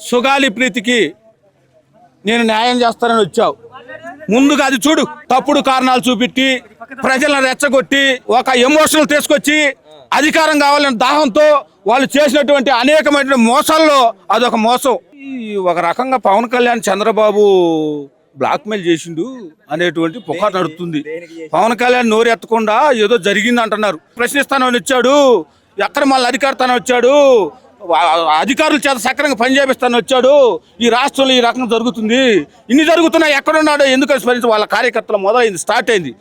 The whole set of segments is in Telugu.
సుగాలి ప్రీతికి నేను న్యాయం చేస్తానని వచ్చావు. ముందుగా అది చూడు. తప్పుడు కారణాలు చూపెట్టి ప్రజలను రెచ్చగొట్టి ఒక ఎమోషనల్ తీసుకొచ్చి అధికారం కావాలనే దాహంతో వాళ్ళు చేసినటువంటి అనేకమైన మోసాల్లో అదొక మోసం. ఒక రకంగా పవన్ కళ్యాణ్ చంద్రబాబు బ్లాక్మెయిల్ చేసిండు అనేటువంటి పుకారు నడుస్తుంది పవన్ కళ్యాణ్ నోరు ఎత్తకుండా ఏదో జరిగింది అంటున్నారు ప్రశ్నిస్తానని వచ్చాడు. ఎక్కడ మళ్ళీ అధికారతనం వచ్చాడు. అధికారుల చేత సక్రంగా పని చేపిస్తాను వచ్చాడు. ఈ రాష్ట్రంలో ఈ రకం జరుగుతుంది. ఇన్ని జరుగుతున్నాయి ఎక్కడున్నాడో ఎందుకు స్మరించి వాళ్ళ కార్యకర్తలు మొదలైంది స్టార్ట్ అయింది.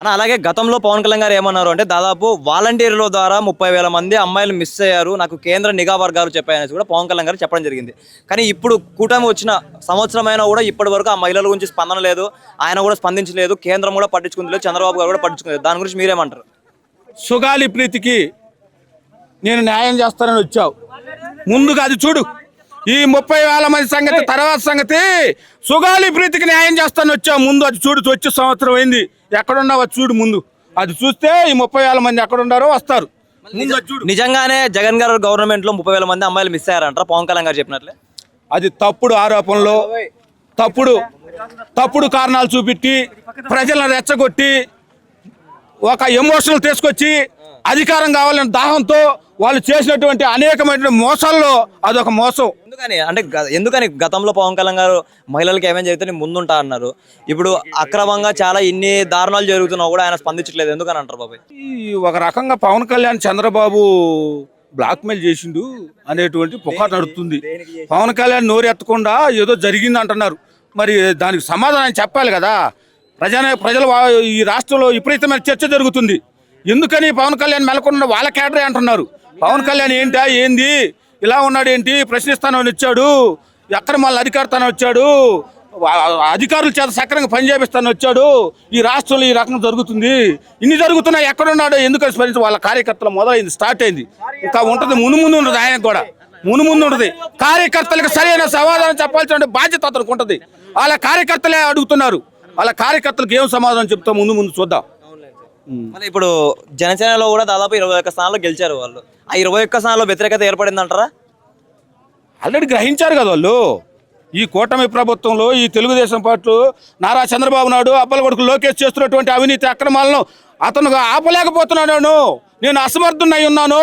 అలాగే గతంలో పవన్ కళ్యాణ్ గారు ఏమన్నారు అంటే దాదాపు వాలంటీర్ల ద్వారా ముప్పై వేల మంది అమ్మాయిలు మిస్ అయ్యారు. నాకు కేంద్ర నిఘా వర్గాలు చెప్పాయనేసి కూడా పవన్ కళ్యాణ్ గారు చెప్పడం జరిగింది. కానీ ఇప్పుడు కూటమి వచ్చిన సంవత్సరం అయినా కూడా ఇప్పటి వరకు ఆ మహిళల గురించి స్పందన లేదు. ఆయన కూడా స్పందించలేదు. కేంద్రం కూడా పట్టించుకుంది లేదు. చంద్రబాబు గారు కూడా పట్టించుకుంది దాని గురించి మీరేమంటారు? సుగాలి ప్రీతికి నేను న్యాయం చేస్తానని వచ్చావు. ముందుగా అది చూడు. ఈ ముప్పై వేల మంది సంగతి తర్వాత సంగతి సుగాలి ప్రీతికి న్యాయం చేస్తాను వచ్చావు. ముందు అది చూడు వచ్చే సంవత్సరం అయింది. ఎక్కడున్నావు అది చూడు ముందు. అది చూస్తే ఈ ముప్పై వేల మంది ఎక్కడున్నారో వస్తారు. నిజంగానే జగన్ గారు గవర్నమెంట్లో ముప్పై వేల మంది అమ్మాయిలు మిస్ అయ్యారంటారా? పవన్ కళ్యాణ్ గారు చెప్పినట్లే. అది తప్పుడు ఆరోపణలు తప్పుడు తప్పుడు కారణాలు చూపెట్టి ప్రజలను రెచ్చగొట్టి ఒక ఎమోషనల్ తీసుకొచ్చి అధికారం కావాలనే దాహంతో వాళ్ళు చేసినటువంటి అనేకమైన మోసాల్లో అదొక మోసం. ఎందుకని? అంటే ఎందుకని గతంలో పవన్ కళ్యాణ్ గారు మహిళలకు ఏమేమి జరిగితే ముందుంటా అన్నారు. ఇప్పుడు అక్రమంగా చాలా ఇన్ని దారుణాలు జరుగుతున్నా కూడా ఆయన స్పందించట్లేదు. ఎందుకని అంటారు బాబాయ్? ఈ ఒక రకంగా పవన్ కళ్యాణ్ చంద్రబాబు బ్లాక్మెయిల్ చేసిండు అనేటువంటి పుకారు నడుస్తుంది పవన్ కళ్యాణ్ నోరు ఎత్తకుండా ఏదో జరిగింది అంటున్నారు. మరి దానికి సమాధానం చెప్పాలి కదా. ప్రజా ప్రజలు ఈ రాష్ట్రంలో విపరీతమైన చర్చ జరుగుతుంది. ఎందుకని పవన్ కళ్యాణ్ మెలకుండా వాళ్ళ కేటరే అంటున్నారు. పవన్ కళ్యాణ్ ఏంటా ఏంది? ఇలా ఉన్నాడు ఏంటి ప్రశ్నిస్తానని వచ్చాడు. ఎక్కడ మళ్ళీ అధికారితనం వచ్చాడు? అధికారుల చేత సక్రంగా పని చేపిస్తాను వచ్చాడు. ఈ రాష్ట్రంలో ఈ రకం జరుగుతుంది. ఇన్ని జరుగుతున్నాయి ఎక్కడున్నాడో ఎందుకు స్మరించి వాళ్ళ కార్యకర్తలు మొదలైంది స్టార్ట్ అయింది. ఇంకా ఉంటుంది మును ముందు ఉంటుంది ఆయనకు కూడా. మును ముందు ఉంటుంది. కార్యకర్తలకు సరైన సమాధానం చెప్పాల్సిన బాధ్యత అతనికి ఉంటుంది. వాళ్ళ కార్యకర్తలే అడుగుతున్నారు. వాళ్ళ కార్యకర్తలకు ఏం సమాధానం చెప్తాం ముందు ముందు చూద్దాం. మళ్ళీ ఇప్పుడు జనసేనలో కూడా దాదాపు ఇరవై ఒక్క స్థానాల్లో గెలిచారు వాళ్ళు. ఆ ఇరవై ఒక్క స్థానాల్లో వ్యతిరేకత ఏర్పడింది అంటారా ఆల్రెడీ గ్రహించారు కదా వాళ్ళు. ఈ కూటమి ప్రభుత్వంలో ఈ తెలుగుదేశం పార్టీలు నారా చంద్రబాబు నాయుడు అబ్బల కొడుకు లోకేష్ చేస్తున్నటువంటి అవినీతి అక్రమాలను అతను ఆపలేకపోతున్నాను నేను అసమర్థున్నై ఉన్నాను.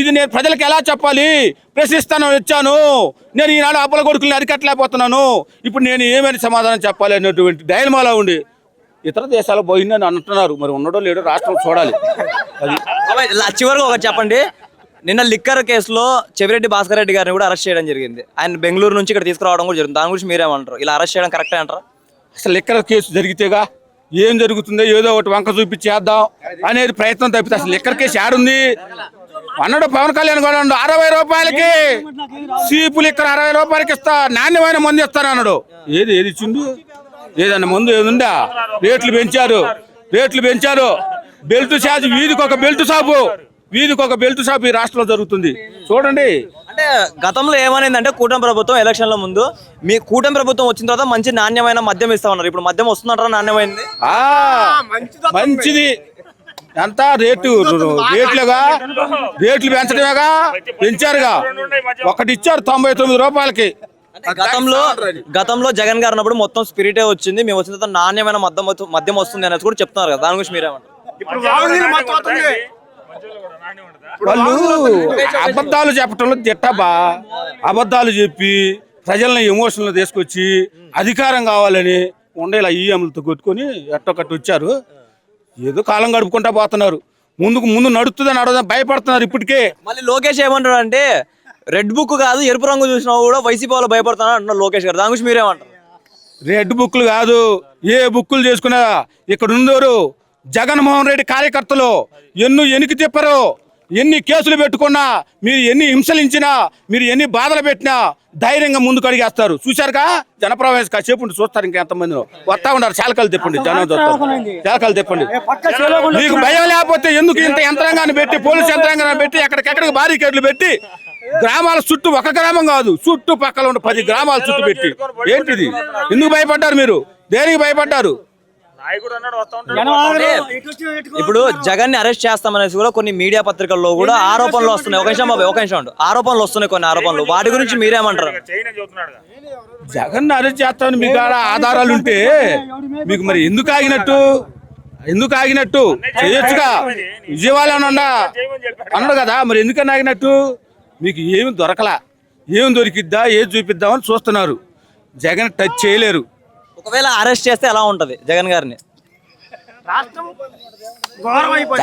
ఇది నేను ప్రజలకు ఎలా చెప్పాలి? ప్రశ్నిస్తాను వచ్చాను. నేను ఈనాడు అబ్బల కొడుకుల్ని అరికట్టలేకపోతున్నాను. ఇప్పుడు నేను ఏమని సమాధానం చెప్పాలి అనేటువంటి డైలమాలో ఉండి ఇతర దేశాలు పోయిందని అంటున్నారు. మరి ఉండడో లేడో రాష్ట్రం చూడాలి. అది. చివరిగా ఒకటి చెప్పండి. నిన్న లిక్కర్ కేసులో చెవిరెడ్డి భాస్కర్ రెడ్డి గారిని కూడా అరెస్ట్ చేయడం జరిగింది. ఆయన బెంగళూరు నుంచి ఇక్కడ తీసుకురావడం కూడా జరిగింది. దాని గురించి మీరేమంటారు? ఇలా అరెస్ట్ చేయడం కరెక్టే అంటారా? అసలు ఎక్కడ కేసు జరిగితేగా ఏం జరుగుతుందో ఏదో ఒకటి వంక చూపించేద్దాం అనేది ప్రయత్నం తప్పితే అసలు ఎక్కడ కేసు ఆడుంది అన్నాడు పవన్ కళ్యాణ్ కూడా అన్నాడు అరవై రూపాయలకి సీపులు ఇక్కడ అరవై రూపాయలకి ఇస్తా నాణ్యమైన మందు ఇస్తాను అన్నాడు ఏది ఏది ఇచ్చిండు? ఏదన్నా మందు ఏది ఉందా? రేట్లు పెంచారు. రేట్లు పెంచారు. బెల్ట్ షాపు వీధికి ఒక బెల్ట్ షాపు. వీధికి ఒక బెల్ట్ షాపు ఈ రాష్ట్రంలో జరుగుతుంది. చూడండి. అంటే గతంలో ఏమైందంటే కూటమి ప్రభుత్వం ఎలక్షన్ల ముందు మీ కూటమి ప్రభుత్వం వచ్చిన తర్వాత మంచి నాణ్యమైన మద్యం ఇస్తామన్నారు ఇప్పుడు మద్యం వస్తుందంటారా? నాణ్యమైంది? ఆ మంచిది. ఎంత రేటు? రేట్లుగా? రేట్లు పెంచడమేగా? పెంచారుగా. ఒకటి ఇచ్చారు తొంభై తొమ్మిది రూపాయలకి. గతంలో గతంలో జగన్ గారు ఉన్నప్పుడు మొత్తం స్పిరిటే వచ్చింది. మేము వచ్చిన తర్వాత నాణ్యమైన మద్యం మద్యం వస్తుంది అనేది కూడా చెప్తున్నారు కదా. దాని గురించి మీరేమంటారు? వాళ్ళు అబద్ధాలు చెప్పటంలో తిట్టబా అబద్ధాలు చెప్పి ప్రజల్ని ఎమోషన్లు తీసుకొచ్చి అధికారం కావాలని ఉండేలా ఈఎంలతో కొట్టుకొని ఎట్టొకటి వచ్చారు. ఏదో కాలం గడుపుకుంటా పోతున్నారు. ముందుకు ముందు నడుస్తుందని నడవదని భయపడుతున్నారు ఇప్పటికే. మళ్ళీ లోకేష్ ఏమంటాడు అంటే రెడ్ బుక్ కాదు ఎరుపు రంగు చూసినా కూడా వైసీపీ వాళ్ళు భయపడుతున్నారు అంటున్నారు లోకేష్ గారు. దాని గురించి మీరేమంటారు? రెడ్ బుక్లు కాదు ఏ బుక్కులు చేసుకున్నా ఇక్కడ ఉందోరు జగన్మోహన్ రెడ్డి కార్యకర్తలు. ఎన్ను ఎనికి తిప్పరు ఎన్ని కేసులు పెట్టుకున్నా మీరు ఎన్ని హింసలించినా మీరు ఎన్ని బాధలు పెట్టినా ధైర్యంగా ముందుకు అడిగేస్తారు. చూశారుగా? జనప్రవేశ కాసేపు చూస్తారు ఇంకా ఎంతమంది వస్తా ఉన్నారు. చాలకాలు తిప్పండి జనం చాలకాలు తిప్పండి. మీకు భయం లేకపోతే ఎందుకు ఇంత యంత్రాంగాన్ని పెట్టి పోలీస్ యంత్రాంగాన్ని పెట్టి ఎక్కడికెక్కడికి బారికేడ్లు పెట్టి గ్రామాల చుట్టూ ఒక గ్రామం కాదు చుట్టూ పక్కల ఉన్న పది గ్రామాల చుట్టూ పెట్టి. ఏంటిది? ఎందుకు భయపడ్డారు మీరు? దేనికి భయపడ్డారు? ఇప్పుడు జగన్ని అరెస్ట్ చేస్తామనేసి కూడా కొన్ని మీడియా పత్రికల్లో కూడా ఆరోపణలు వస్తున్నాయి. ఒక నిమిషం బాబాయ్ ఒక నిమిషం. ఆరోపణలు వస్తున్నాయి కొన్ని ఆరోపణలు. వాటి గురించి మీరేమంటారు? జగన్ అరెస్ట్ చేస్తామని మీకు ఆధారాలు ఉంటే మీకు మరి ఎందుకు ఆగినట్టు? ఎందుకు ఆగినట్టు? చేయొచ్చుగా. విజయవాడ అన్నా అన్నాడు కదా మరి ఎందుకని ఆగినట్టు? మీకు ఏమి దొరకలా? ఏమి దొరికిద్దా? ఏది చూపిద్దామని చూస్తున్నారు. జగన్ టచ్ చేయలేరు. ఒకవేళ అరెస్ట్ చేస్తే ఎలా ఉంటది జగన్ గారిని?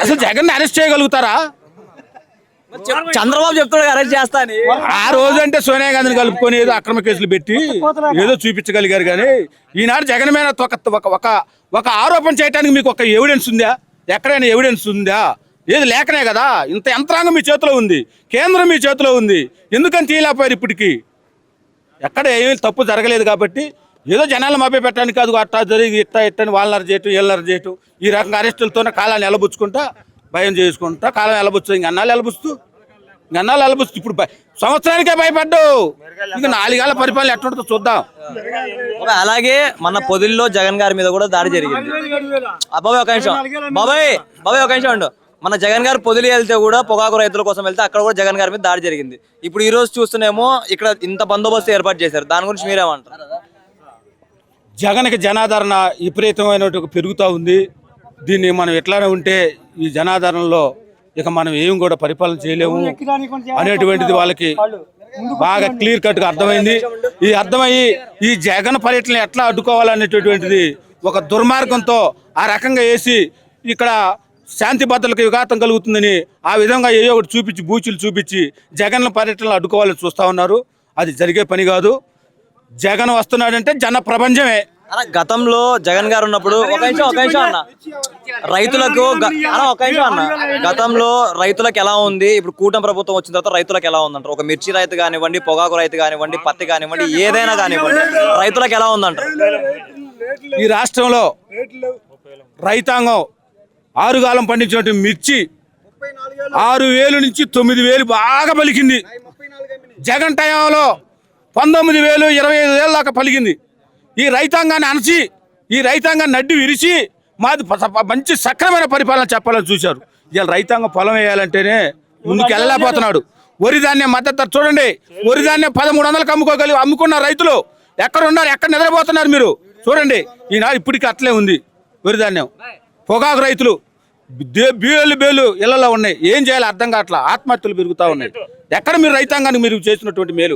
అసలు జగన్ అరెస్ట్ చేయగలుగుతారా? చంద్రబాబు చెప్తాడు అరెస్ట్ చేస్తా అని. ఆ రోజు అంటే సోనియా గాంధీని కలుపుకొని ఏదో అక్రమ కేసులు పెట్టి ఏదో చూపించగలిగారు కానీ ఈనాడు జగన్ మీద ఒక ఒక ఒక ఒక ఆరోపణ చేయడానికి మీకు ఒక ఎవిడెన్స్ ఉందా? ఎక్కడైనా ఎవిడెన్స్ ఉందా? ఏది లేకనే కదా? ఇంత యంత్రాంగం మీ చేతిలో ఉంది. కేంద్రం మీ చేతిలో ఉంది. ఎందుకని తీయలేకపోయారు ఇప్పటికి? ఎక్కడ ఏమీ తప్పు జరగలేదు కాబట్టి ఏదో జనాలు మభ్య పెట్టడానికి అది అట్టా జరిగి ఇట్టా ఇట్టని వాళ్ళని చేయటం వీళ్ళని చేయటం ఈ రకంగా అరెస్టులతోనే కాలాన్ని ఎలబుచ్చుకుంటా భయం చేసుకుంటా కాలం ఎలబుచ్చు ఇంక అన్నాళ్ళు ఎలబుస్తూ? ఇంక అన్నాళ్ళు ఎలబుస్తూ? ఇప్పుడు భయ- సంవత్సరానికే భయపడ్డావు. ఇంక నాలుగేళ్ళ పరిపాలన ఎట్టుంటుందో చూద్దాం. అలాగే మన పొదిల్లో జగన్ గారి మీద కూడా దాడి జరిగింది. బాబాయ్ ఒక నిమిషం. బాబాయ్ బాబాయ్ ఒక నిమిషం ఉండు. మన జగన్ గారు పొదిలి వెళ్తే కూడా పొగాకు రైతుల కోసం వెళ్తే అక్కడ కూడా జగన్ గారి మీద దాడి జరిగింది. ఇప్పుడు ఈ రోజు చూస్తున్నామో ఇక్కడ ఇంత బందోబస్తు ఏర్పాటు చేశారు. దాని గురించి మీరేమంటారు? జగన్కి జనాదరణ విపరీతమైన పెరుగుతూ ఉంది. దీన్ని మనం ఎట్లానే ఉంటే ఈ జనాదరణలో ఇక మనం ఏం కూడా పరిపాలన చేయలేము అనేటువంటిది వాళ్ళకి బాగా క్లియర్ కట్గా అర్థమైంది. ఈ అర్థమయ్యి ఈ జగన్ పర్యటన ఎట్లా అడ్డుకోవాలనేటటువంటిది ఒక దుర్మార్గంతో ఆ రకంగా వేసి ఇక్కడ శాంతి భద్రతలకు విఘాతం కలుగుతుందని ఆ విధంగా ఏదో ఒకటి చూపించి బూచులు చూపించి జగన్ పర్యటనలు అడ్డుకోవాలని చూస్తూ ఉన్నారు. అది జరిగే పని కాదు. జగన్ వస్తున్నాడంటే జన ప్రపంచమే. గతంలో జగన్ గారు ఉన్నప్పుడు ఒక నిమిషం ఒక నిమిషం అన్న. రైతులకు ఒక నిమిషం అన్న. గతంలో రైతులకు ఎలా ఉంది? ఇప్పుడు కూటమి ప్రభుత్వం వచ్చిన తర్వాత రైతులకు ఎలా ఉందంటారు? ఒక మిర్చి రైతు కానివ్వండి పొగాకు రైతు కానివ్వండి పత్తి కానివ్వండి ఏదైనా కానివ్వండి రైతులకు ఎలా ఉందంటారు? ఈ రాష్ట్రంలో రైతాంగం ఆరుగాలం పండించినటువంటి మిర్చి ఆరు వేలు నుంచి తొమ్మిది వేలు బాగా పలికింది. జగన్ టైంలో పంతొమ్మిది వేలు ఇరవై ఐదు వేల దాకా పలికింది. ఈ రైతాంగాన్ని అణచి ఈ రైతాంగాన్ని నడ్డి విరిచి మాది మంచి సక్రమైన పరిపాలన చెప్పాలని చూశారు. ఇవాళ రైతాంగం పొలం వేయాలంటేనే ముందుకు వెళ్ళలేకపోతున్నాడు వరి ధాన్యం మద్దతు చూడండి. వరి ధాన్యం పదమూడు వందలకు అమ్ముకోగలి అమ్ముకున్న రైతులు ఎక్కడ ఉన్నారు ఎక్కడ నిద్రపోతున్నారు మీరు? చూడండి. ఈనాడు ఇప్పటికీ అట్లే ఉంది వరి ధాన్యం. పొగాకు రైతులు దే- బేలు బేలు ఇళ్ళలో ఉన్నాయి. ఏం చేయాలో అర్థం కావట్లా? ఆత్మహత్యలు పెరుగుతూ ఉన్నాయి. ఎక్కడ మీరు రైతాంగానికి మీరు చేసినటువంటి మేలు?